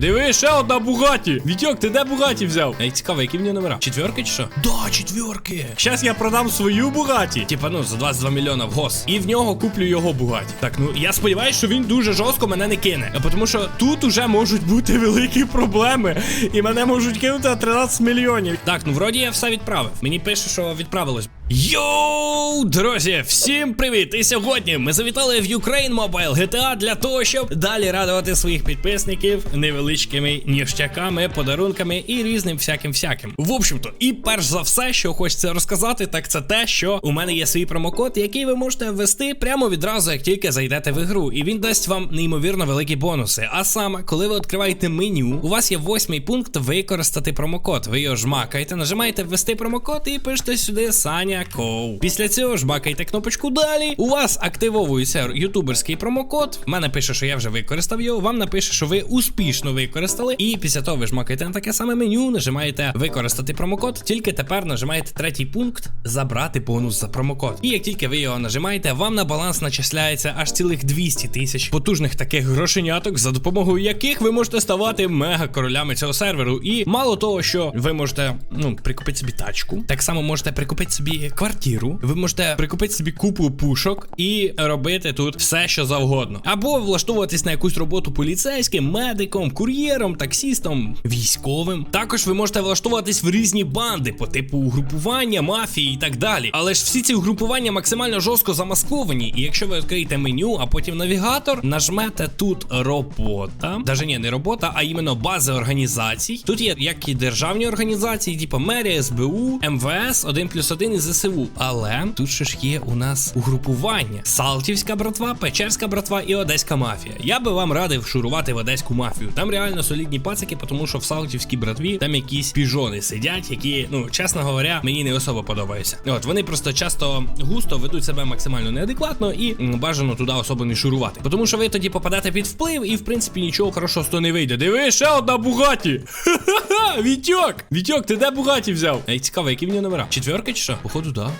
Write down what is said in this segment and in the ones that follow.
Диви, ще одна Бугаті. Вітьок, ти де Бугаті взяв? Ей, цікаво, які в нього номера? Четверки чи що? Да, четверки. Щас я продам свою Бугаті. Типа, ну, за 22 мільйона в гос. І в нього куплю його Бугаті. Так, ну я сподіваюся, що він дуже жорстко мене не кине. А тому що тут уже можуть бути великі проблеми. І мене можуть кинути на 13 мільйонів. Так, ну вроді я все відправив. Мені пише, що відправилось. Йоу, друзі, всім привіт! І сьогодні ми завітали в Ukraine Mobile GTA для того, щоб далі радувати своїх підписників невеличкими ніштяками, подарунками і різним всяким всяким. В общем-то, і перш за все, що хочеться розказати, так це те, що у мене є свій промокод, який ви можете ввести прямо відразу, як тільки зайдете в ігру, і він дасть вам неймовірно великі бонуси. А саме, коли ви відкриваєте меню, у вас є восьмий пункт використати промокод. Ви його жмакаєте, нажимаєте ввести промокод і пишете сюди Саня Коу. Після цього жмакаєте кнопочку далі. У вас активовується ютуберський промокод. В мене пише, що я вже використав його. Вам напише, що ви успішно використали. І після того ви жмакаєте на таке саме меню, нажимаєте використати промокод. Тільки тепер нажимаєте третій пункт забрати бонус за промокод. І як тільки ви його нажимаєте, вам на баланс начисляється аж цілих 200 тисяч потужних таких грошеняток, за допомогою яких ви можете ставати мега королями цього серверу. І мало того, що ви можете ну прикупити собі тачку, так само можете прикупити собі квартиру. Ви можете прикупити собі купу пушок і робити тут все, що завгодно. Або влаштовуватись на якусь роботу поліцейським, медиком, кур'єром, таксістом, військовим. Також ви можете влаштовуватись в різні банди по типу угрупування, мафії і так далі. Але ж всі ці угрупування максимально жорстко замасковані. І якщо ви відкриєте меню, а потім навігатор, нажмете тут робота. Даже ні, не робота, а іменно бази організацій. Тут є як і державні організації, типу мерія, СБУ, МВС, 1 плюс 1 і ЗСУ. Але тут ще ж є у нас угрупування: Салтівська братва, Печерська братва і Одеська мафія. Я би вам радив шурувати в Одеську мафію. Там реально солідні пацики, тому що в Салтівській братві там якісь піжони сидять, які, ну чесно говоря, мені не особо подобаються. От вони просто часто густо ведуть себе максимально неадекватно і бажано туди особо не шурувати. Тому що ви тоді попадете під вплив, і в принципі нічого хорошого з того не вийде. Диви, ще одна Бугаті! Ха-ха-ха! Вітьок! Вітьок, ти де Бугаті взяв? Ей, цікаво, які в нього номера? Четверка чи що? Походу, да.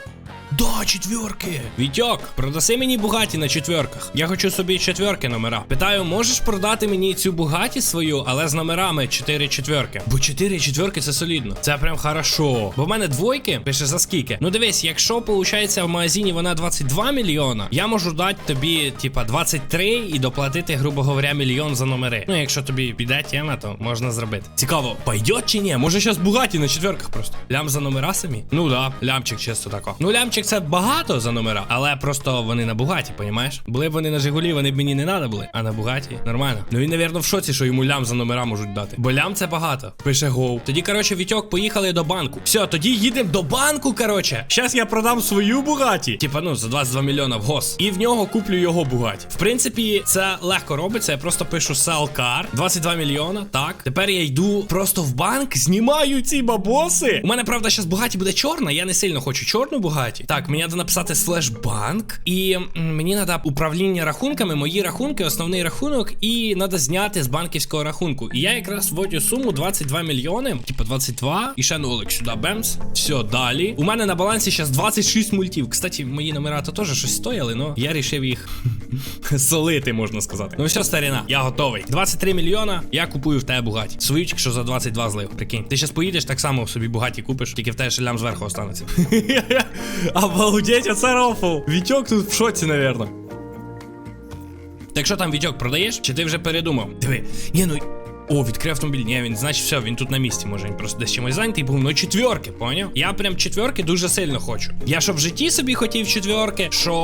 Да, четверки. Вітьок, продаси мені Бугаті на четверках. Я хочу собі четверки номера. Питаю, можеш продати мені цю Бугаті свою, але з номерами 4 четверки? Бо 4 четверки це солідно. Це прям хорошо. Бо в мене двойки, пише за скільки. Ну дивись, якщо виходить в магазині вона 22 мільйона, я можу дати тобі, типа, 23 і доплатити, грубо говоря, мільйон за номери. Ну, якщо тобі піде тема, то можна зробити. Цікаво, пойдет чи ні? Може зараз Бугаті на четверках просто. Лям за номера самі? Ну да, лямчик чисто тако. Ну, лямчик це багато за номера, але просто вони на Бугаті, понімаєш? Були б вони на Жигулі, вони б мені не треба були. А на Бугаті нормально. Ну він, навірно, в шоці, що йому лям за номера можуть дати. Бо лям це багато. Пише гоу. Тоді, коротше, Вітьок, поїхали до банку. Все, тоді їдемо до банку, коротше. Щас я продам свою Бугаті. Типа, ну, за 22 мільйона в гос. І в нього куплю його Бугаті. В принципі, це легко робиться. Я просто пишу sell car. 22 мільйона. Так. Тепер я йду просто в банк, знімаю ці бабоси. У мене, правда, зараз Бугаті буде чорна. Я не сильно хочу чорну Бугаті. Так, мені треба написати слешбанк. І мені треба управління рахунками, мої рахунки, основний рахунок, і треба зняти з банківського рахунку. І я якраз вводю суму 22 мільйони, типу 22, і ще нолик сюди бемс. Все, далі. У мене на балансі зараз 26 мультів. Кстати, мої номера то теж щось стояли, але я рішив їх солити, можна сказати. Ну все, старіна, я готовий. 23 мільйона, я купую в тебе Бугаті. Свою що за 22 злив. Прикинь. Ти ще поїдеш так само собі Бугаті купиш, тільки в тебе шлям зверху останеться. Обалдеть, оце рофл. Вітьок тут в шоці, навірно. Так що там Вітьок продаєш? Чи ти вже передумав? Диви, ні, ну. О, відкрив автомобіль. Ні, він, значить, все, він тут на місці. Може, він просто десь чимось зайнятий був. Ну, четверки, поняв? Я прям четверки дуже сильно хочу. Я що в житті собі хотів четверки, що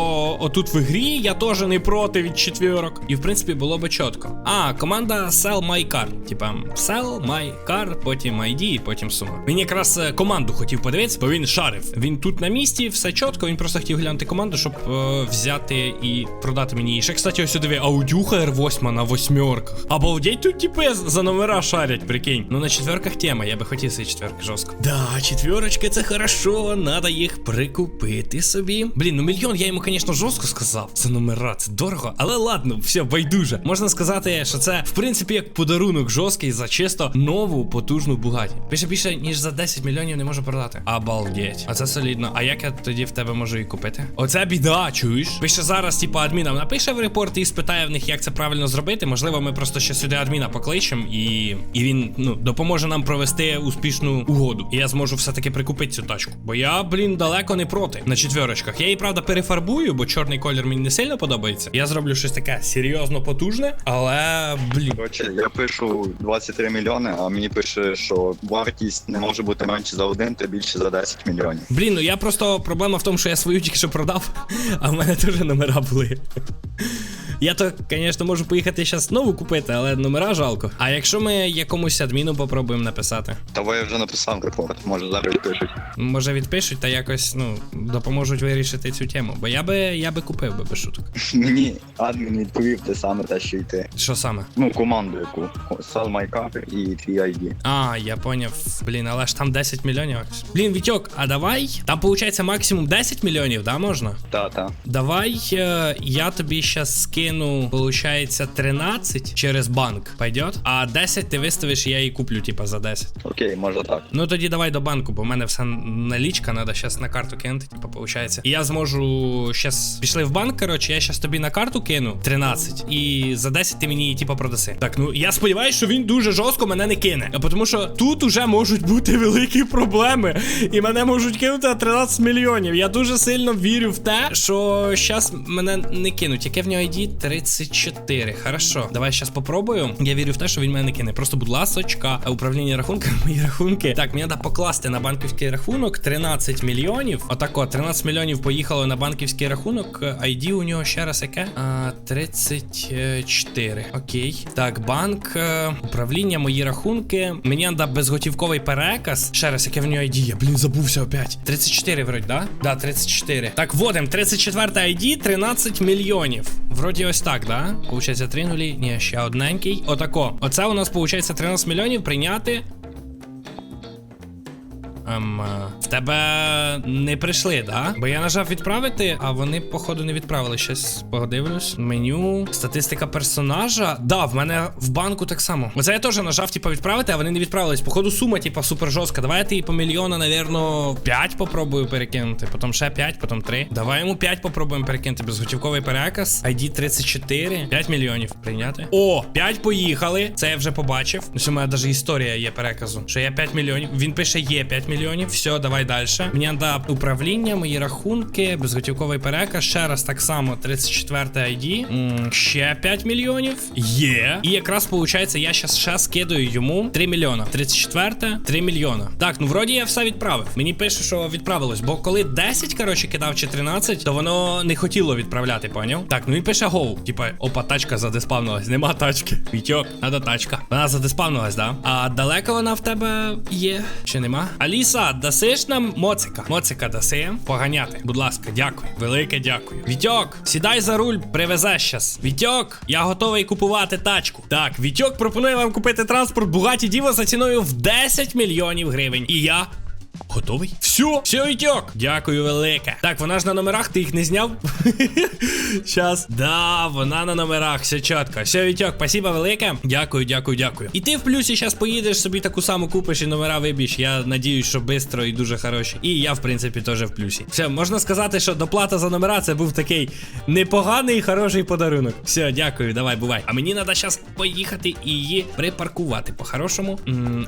отут в ігрі я теж не проти від четверок. І в принципі було би чітко. А, команда Sell My Car. Типа Sell My Car, потім ID потім сума. Він якраз е, команду хотів подивитися, бо він шарив. Він тут на місці, все чітко. Він просто хотів глянути команду, щоб е, взяти і продати мені. І ще, кстати, ось диви, аудюха R8 на восьмерках. Обалдеть тут типи за номера шарять, прикинь. Ну на четверках тема, я би хотів ці четверки жорстко. Да, четверочки це хорошо, надо їх прикупити собі. Блін, ну мільйон я йому, звісно, жорстко сказав. Це номера, це дорого. Але ладно, все, байдуже. Можна сказати, що це в принципі як подарунок жорсткий за чисто нову потужну бугаті. Більше більше, ніж за 10 мільйонів не можу продати. Обалдеть. А це солідно. А як я тоді в тебе можу її купити? Оце біда, чуєш? Пише зараз, типу, адмінам напише в репорт і спитає в них, як це правильно зробити. Можливо, ми просто ще сюди адміна покличемо І, і він ну, допоможе нам провести успішну угоду. І я зможу все-таки прикупити цю тачку. Бо я, блін, далеко не проти на четверочках. Я її, правда, перефарбую, бо чорний колір мені не сильно подобається. Я зроблю щось таке серйозно потужне, але блін. Коротше, я пишу 23 мільйони, а мені пише, що вартість не може бути менше за один, та більше за 10 мільйонів. Блін, ну я просто проблема в тому, що я свою тільки що продав, а в мене теж номера були. Я то, звісно, можу поїхати зараз нову купити, але номера жалко. А якщо ми якомусь адміну попробуємо написати? Того я вже написав репорт, може зараз відпишуть. Може відпишуть та якось ну допоможуть вирішити цю тему. Бо я би я би купив би без шуток. Мені адмін відповів те саме те, що й ти. Що саме? Ну, команду яку. Sell my car і твій ID. А, я поняв. Блін, але ж там 10 мільйонів. Блін, Вітьок, а давай. Там виходить максимум 10 мільйонів, да, можна? Та-та. Давай е, я тобі щас скину, получається, 13 через банк. Пойдет? А 10 ти виставиш, і я її куплю, типа, за 10. Окей, може так. Ну тоді давай до банку, бо в мене все налічка, треба щас на карту кинути, типа, получається. І я зможу щас пішли в банк, коротше, я щас тобі на карту кину 13, і за 10 ти мені її, типа, продаси. Так, ну я сподіваюся, що він дуже жорстко мене не кине. Тому що тут уже можуть бути великі проблеми, і мене можуть кинути на 13 мільйонів. Я дуже сильно вірю в те, що щас мене не кинуть. Яке в нього ID? 34. Хорошо, давай щас попробую. Я вірю в те, що він не. Просто, будь ласочка, управління рахунками, мої рахунки. Так, мені треба покласти на банківський рахунок 13 мільйонів. Отако, 13 мільйонів поїхало на банківський рахунок. ID у нього ще раз яке? А, 34. Окей. Так, банк, е, управління, мої рахунки. Мені треба безготівковий переказ. Ще раз, яке в нього ID? Я, блін, забувся опять. 34 вроді, да? Да, 34. Так, вводим 34 ID, 13 мільйонів. Вроді ось так, да? Получається 3 нулі. Ні, ще одненький. Отако. Оце у нас получається 13 мільйонів прийняти. Ем, е, в тебе не прийшли, да? Бо я нажав відправити, а вони, походу, не відправили. Щось подивлюсь. Меню, статистика персонажа. Да, в мене в банку так само. Оце я теж нажав, типа, відправити, а вони не відправились. Походу, сума, типа, супер жорстка. Давай я тобі по мільйона, навірно, 5 попробую перекинути. Потім ще 5, потім 3. Давай йому 5 попробуємо перекинути. Безготівковий переказ. ID 34. 5 мільйонів прийняти. О, 5 поїхали. Це я вже побачив. В мене навіть історія є переказу. Що я 5 мільйонів. Він пише є 5 мільйонів. Все, давай далі. Мені треба управління, мої рахунки, безготівковий переказ. Ще раз так само 34 ID. М, ще 5 мільйонів. Є. І якраз виходить, я щас ще скидаю йому 3 мільйона. 34 3 мільйона. Так, ну вроді я все відправив. Мені пише, що відправилось. Бо коли 10, коротше, кидав чи 13, то воно не хотіло відправляти, поняв? Так, ну він пише гоу. Типа, опа, тачка задеспавнилась. Нема тачки. Вітьок, надо тачка. Вона задеспавнилась, да? А далеко вона в тебе є? Чи нема? Аліса, дасиш нам моцика? Моцика даси поганяти. Будь ласка, дякую. Велике дякую. Вітьок, сідай за руль, привезеш щас. Вітьок, я готовий купувати тачку. Так, Вітьок пропонує вам купити транспорт Бугаті Діво за ціною в 10 мільйонів гривень. І я Готовий? Все, все, Вітьок. Дякую велике. Так, вона ж на номерах, ти їх не зняв? Щас. Да, вона на номерах, все чітко. Все, Вітьок, спасибо велике. Дякую, дякую, дякую. І ти в плюсі зараз поїдеш, собі таку саму купиш і номера виб'єш. Я надіюсь, що швидко і дуже хороші. І я, в принципі, теж в плюсі. Все, можна сказати, що доплата за номера це був такий непоганий хороший подарунок. Все, дякую, давай, бувай. А мені треба зараз поїхати і її припаркувати. По-хорошому.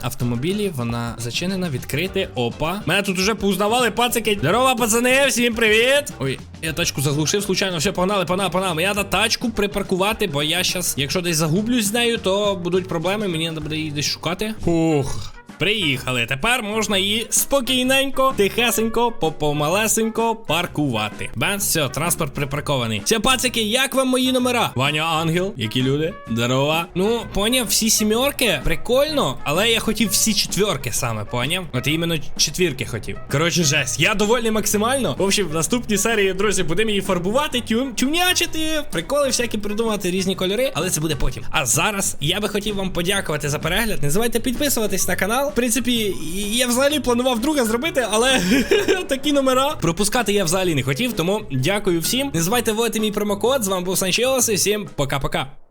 Автомобілі, вона зачинена, відкрити. Опа. Мене тут уже поузнавали, пацики. Здорово, пацани, всім привіт. Ой, я тачку заглушив, случайно. Все, погнали, погнали, погнали. Мені треба тачку припаркувати, бо я щас, якщо десь загублюсь з нею, то будуть проблеми. Мені треба буде її десь шукати. Ух. Приїхали. Тепер можна її спокійненько, тихесенько, попомалесенько паркувати. Бенс, все, транспорт припаркований. Все, пацики, як вам мої номера? Ваня Ангел, які люди? Здорово. Ну, поняв, всі сімерки, прикольно, але я хотів всі четверки саме, поняв? От іменно четвірки хотів. Коротше, жесть, я довольний максимально. В общем, в наступній серії, друзі, будемо її фарбувати, тюм, тюмнячити, приколи всякі придумати, різні кольори, але це буде потім. А зараз я би хотів вам подякувати за перегляд. Не забувайте підписуватись на канал. В принципі, я взагалі планував друге зробити, але такі номера пропускати я взагалі не хотів. Тому дякую всім. Не забувайте вводити мій промокод. З вами був Санчелос і всім пока-пока.